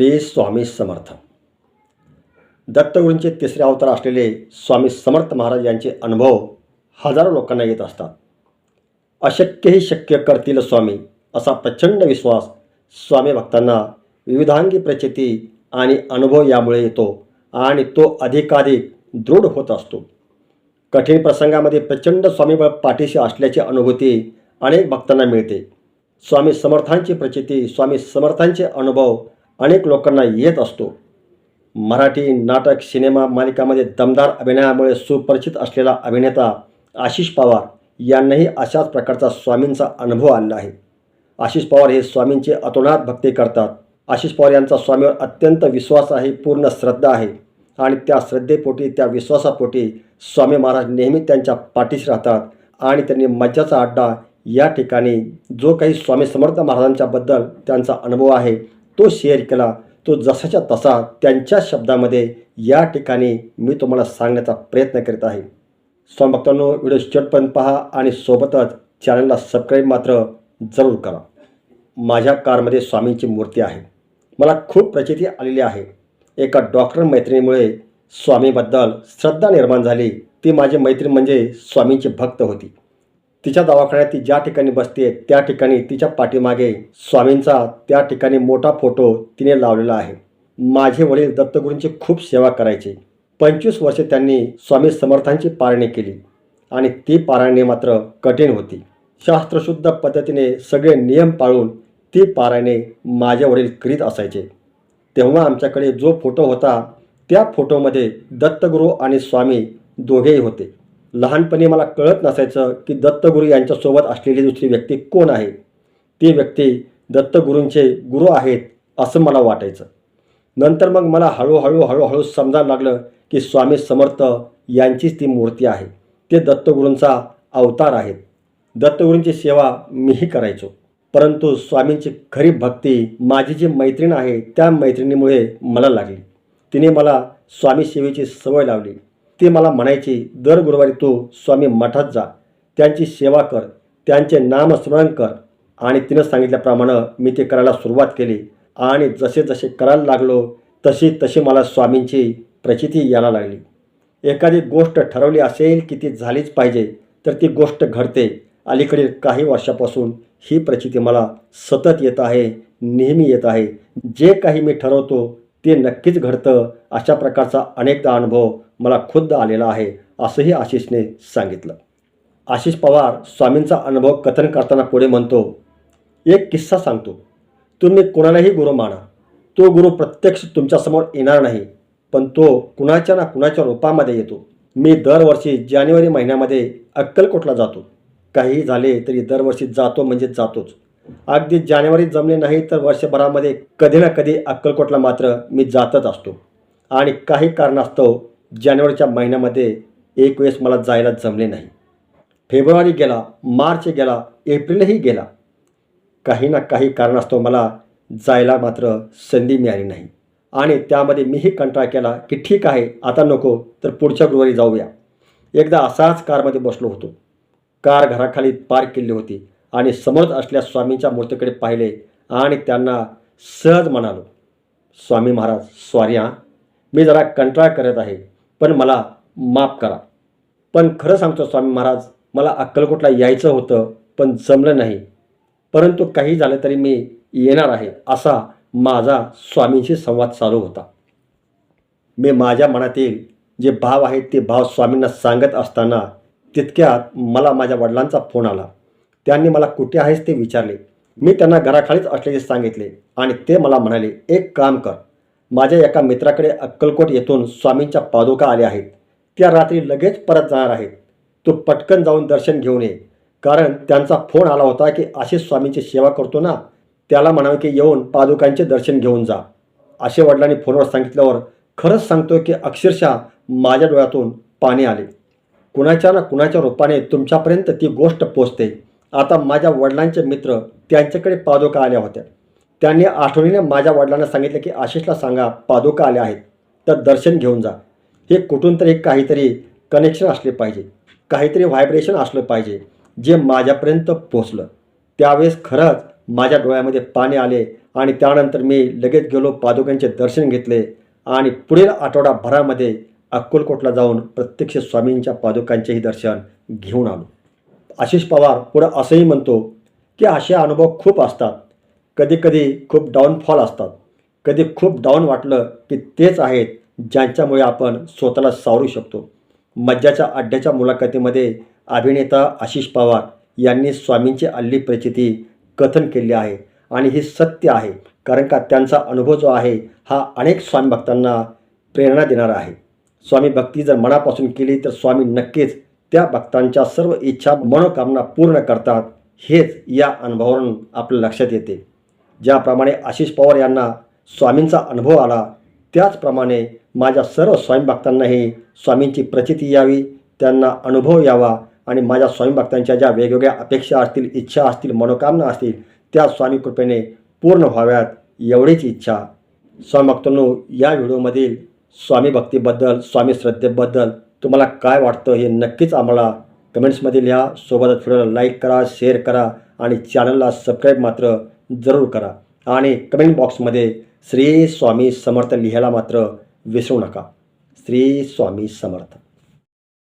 श्री स्वामी समर्थ. दत्तगुरूंचे तिसरे अवतार असलेले स्वामी समर्थ महाराज यांचे अनुभव हजारो लोकांना येत असतात. अशक्यही शक्य करतील स्वामी असा प्रचंड विश्वास स्वामी भक्तांना विविधांगी प्रचिती आणि अनुभव यामुळे येतो आणि तो अधिकाधिक दृढ होत असतो. कठीण प्रसंगामध्ये प्रचंड स्वामी पाठीशी असल्याची अनुभूती अनेक भक्तांना मिळते. स्वामी समर्थांची प्रचिती स्वामी समर्थांचे अनुभव अनेक लोकांना येत असतो. मराठी नाटक सिनेमा मालिकामध्ये दमदार अभिनयामुळे सुपरिचित असलेला अभिनेता आशिष पवार यांनाही अशाच प्रकारचा स्वामींचा अनुभव आलेला आहे. आशिष पवार हे स्वामींचे अतोनात भक्ती करतात. आशिष पवार यांचा स्वामीवर अत्यंत विश्वास आहे पूर्ण श्रद्धा आहे आणि त्या श्रद्धेपोटी त्या विश्वासापोटी स्वामी महाराज नेहमी त्यांच्या पाठीशी राहतात आणि त्यांनी मज्जाचा अड्डा या ठिकाणी जो काही स्वामी समर्थ महाराजांच्याबद्दल त्यांचा अनुभव आहे तो शेअर केला तो जसाच्या तसा त्यांच्या शब्दामध्ये या ठिकाणी मी तुम्हाला सांगण्याचा प्रयत्न करीत आहे. स्वामी भक्तांनो व्हिडिओ शेवटपर्यंत पहा आणि सोबतच चॅनलला सबस्क्राईब मात्र जरूर करा. माझ्या कारमध्ये स्वामींची मूर्ती आहे. मला खूप प्रचिती आलेली आहे. एका डॉक्टर मैत्रिणीमुळे स्वामीबद्दल श्रद्धा निर्माण झाली. ती माझी मैत्रीण म्हणजे स्वामींची भक्त होती. तिच्या दवाखान्यात ती ज्या ठिकाणी बसते त्या ठिकाणी तिच्या पाठीमागे स्वामींचा त्या ठिकाणी मोठा फोटो तिने लावलेला आहे. माझे वडील दत्तगुरूंची खूप सेवा करायचे. पंचवीस वर्षे त्यांनी स्वामी समर्थांची पारणी केली आणि ती पारायणे मात्र कठीण होती. शास्त्रशुद्ध पद्धतीने सगळे नियम पाळून ती पारायणे माझे वडील करीत असायचे. तेव्हा आमच्याकडे जो फोटो होता त्या फोटोमध्ये दत्तगुरू आणि स्वामी दोघेही होते. लहानपणी मला कळत नसायचं की दत्तगुरू यांच्यासोबत असलेली दुसरी व्यक्ती कोण आहे? ती व्यक्ती दत्तगुरूंचे गुरु आहेत असं मला वाटायचं. नंतर मग मला हळूहळू हळूहळू समजायला लागलं की स्वामी समर्थ यांचीच ती मूर्ती आहे. ते दत्तगुरूंचा अवतार आहेत. दत्तगुरूंची सेवा मीही करायचो. परंतु स्वामींची खरी भक्ती माझी जी मैत्रीण आहे त्या मैत्रिणीमुळे मला लागली. तिने मला स्वामी सेवेची सवय लावली. ते मला म्हणायची दर गुरुवारी तू स्वामी मठात जा. त्यांची सेवा कर. त्यांचे नामस्मरण कर. आणि तिनं सांगितल्याप्रमाणे मी ते करायला सुरुवात केली. आणि जसे जसे करायला लागलो तशी तशी मला स्वामींची प्रचिती यायला लागली. एखादी गोष्ट ठरवली असेल की ती झालीच पाहिजे तर ती गोष्ट घडते. अलीकडील काही वर्षापासून ही प्रचिती मला सतत येत आहे नेहमी येत आहे. जे काही मी ठरवतो ते नक्कीच घडतं अशा प्रकारचा अनेकदा अनुभव मला खुद्द आलेला आहे असंही आशिषने सांगितलं. आशिष पवार स्वामींचा अनुभव कथन करताना पुढे म्हणतो एक किस्सा सांगतो. तुम्ही कुणालाही गुरु माना. तो गुरु प्रत्यक्ष तुमच्यासमोर येणार नाही पण तो कुणाच्या ना कुणाच्या रूपामध्ये येतो. मी दरवर्षी जानेवारी महिन्यामध्ये अक्कलकोटला जातो. काहीही झाले तरी दरवर्षी जातो म्हणजे जातोच. अगदी जानेवारीत जमले नाही तर वर्षभरामध्ये कधी ना कधी अक्कलकोटला मात्र मी जातच असतो. आणि काही कारणास्तव जानेवारीच्या महिन्यामध्ये एक वेळेस मला जायला जमले नाही. फेब्रुवारी गेला मार्च गेला एप्रिलही गेला. काही ना काही कारणास्तव मला जायला मात्र संधी मिळाली नाही. आणि त्यामध्ये मीही कंटाळा केला की ठीक आहे आता नको तर पुढच्या गुरुवारी जाऊया. एकदा असाच कारमध्ये बसलो होतो. कार घराखाली पार्क केली होती आणि समोरच असल्या स्वामींच्या मूर्तीकडे पाहिले आणि त्यांना सहज म्हणालो स्वामी महाराज स्वारी हां मी जरा कंटाळा करत आहे. पण मला माफ करा. पण खरं सांगतो स्वामी महाराज मला अक्कलकोटला यायचं होतं पण जमलं नाही. परंतु काही झालं तरी मी येणार आहे असा माझा स्वामींशी संवाद चालू होता. मी माझ्या मनातील जे भाव आहेत ते भाव स्वामींना सांगत असताना तितक्यात मला माझ्या वडिलांचा फोन आला. त्यांनी मला कुठे आहेस ते विचारले. मी त्यांना घराखालीच असल्याचे सांगितले आणि ते मला म्हणाले एक काम कर माझ्या एका मित्राकडे अक्कलकोट येथून स्वामींच्या पादुका आल्या आहेत. त्या रात्री लगेच परत जाणार आहेत. तू पटकन जाऊन दर्शन घेऊन ये. कारण त्यांचा फोन आला होता की आशिष स्वामींची सेवा करतो ना त्याला म्हणावे की येऊन पादुकांचे दर्शन घेऊन जा. असे वडिलांनी फोनवर सांगितल्यावर खरंच सांगतो की अक्षरशः माझ्या डोळ्यातून पाणी आले. कुणाच्या ना कुणाच्या रूपाने तुमच्यापर्यंत ती गोष्ट पोचते. आता माझ्या वडिलांचे मित्र त्यांच्याकडे पादुका आल्या होत्या. त्यांनी आठवणीने माझ्या वडिलांना सांगितले की आशिषला सांगा पादुका आल्या आहेत तर दर्शन घेऊन जा. हे कुठून तरी काहीतरी कनेक्शन असले पाहिजे. काहीतरी व्हायब्रेशन असलं पाहिजे जे माझ्यापर्यंत पोचलं त्यावेळेस खरंच माझ्या डोळ्यामध्ये पाणी आले आणि त्यानंतर मी लगेच गेलो पादुकांचे दर्शन घेतले आणि पुढील आठवडाभरामध्ये अक्कलकोटला जाऊन प्रत्यक्ष स्वामींच्या पादुकांचेही दर्शन घेऊन आलो. आशिष पवार पुढं असंही म्हणतो की असे अनुभव खूप असतात. कधीकधी खूप डाऊनफॉल असतात. कधी खूप डाऊन वाटलं की तेच आहेत ज्यांच्यामुळे आपण स्वतःला सावरू शकतो. मज्जाच्या अड्ड्याच्या मुलाखतीमध्ये अभिनेता आशिष पवार यांनी स्वामींची अल्ली प्रचिती कथन केली आहे आणि हे सत्य आहे कारण का त्यांचा अनुभव जो आहे हा अनेक स्वामी भक्तांना प्रेरणा देणारा आहे. स्वामी भक्ती जर मनापासून केली तर स्वामी नक्कीच त्या भक्तांच्या सर्व इच्छा मनोकामना पूर्ण करतात हेच या अनुभवावरून आपल्या लक्षात येते. ज्याप्रमाणे आशिष पवार यांना स्वामींचा अनुभव आला त्याचप्रमाणे माझ्या सर्व स्वयंभक्तांनाही स्वामींची प्रचिती यावी त्यांना अनुभव यावा आणि माझ्या स्वयंभक्तांच्या ज्या वेगवेगळ्या अपेक्षा असतील इच्छा असतील मनोकामना असतील त्या स्वामी कृपेने पूर्ण व्हाव्यात एवढीच इच्छा. स्वामीभक्तांनो या व्हिडिओमधील स्वामी भक्तीबद्दल स्वामी श्रद्धेबद्दल तुम्हाला काय वाटतं हे नक्कीच आम्हाला कमेंट्समध्ये लिहा. सोबतच व्हिडिओला लाईक करा शेअर करा आणि चॅनलला सबस्क्राईब मात्र जरूर करा. आणि कमेंट बॉक्समध्ये श्री स्वामी समर्थ लिहायला मात्र विसरू नका. श्री स्वामी समर्थ.